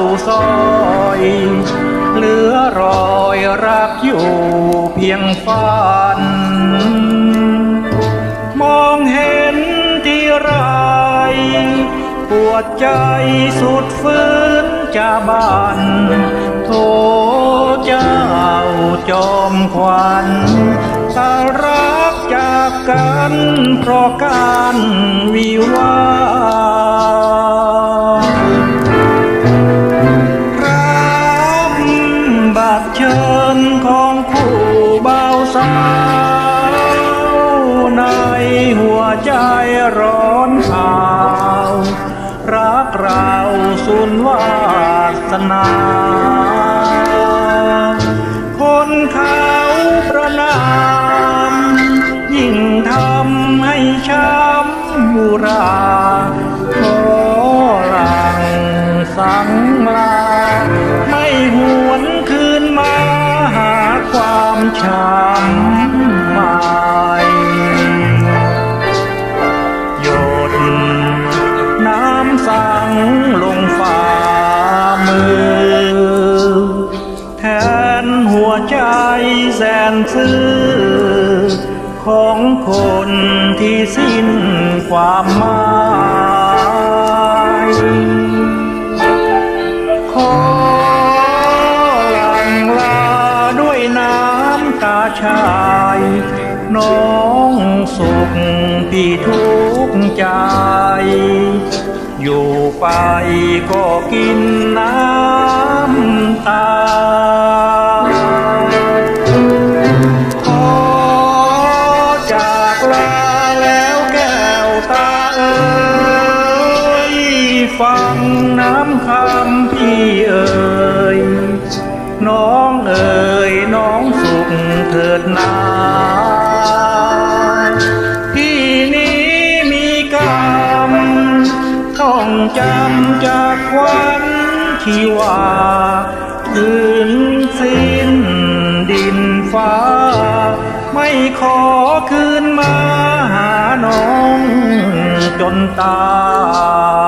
เศร้าซอยเหลือรอยรักอยู่เพียงฝัน มองเห็นที่ไรปวดใจสุดฟื้นจะบานโทเจ้าจอมขวัญตรักจากกันเพราะการวิวา ตรเชิญของผู้เบาสาวในหัวใจร้อนเผารักเราสุนวาสนา คนเขาประนาม ยิ่งทำให้ช้ำบุราขอหลังสังลา แสนซื่อของคนที่สิ้นความหมายขอหลังลาด้วยน้ำตาชาย น้องสุขพี่ทุกข์ใจ อยู่ไปก็กินน้ำตา ฟังน้ำคำพี่เอ๋ยน้องเอ๋ยน้องสุขเถิดนาที่นี้มีกรรมต้องจำจากวันที่ว่าคืนสิ้นดินฟ้า ไม่ขอคืนมาหาน้องจนตาย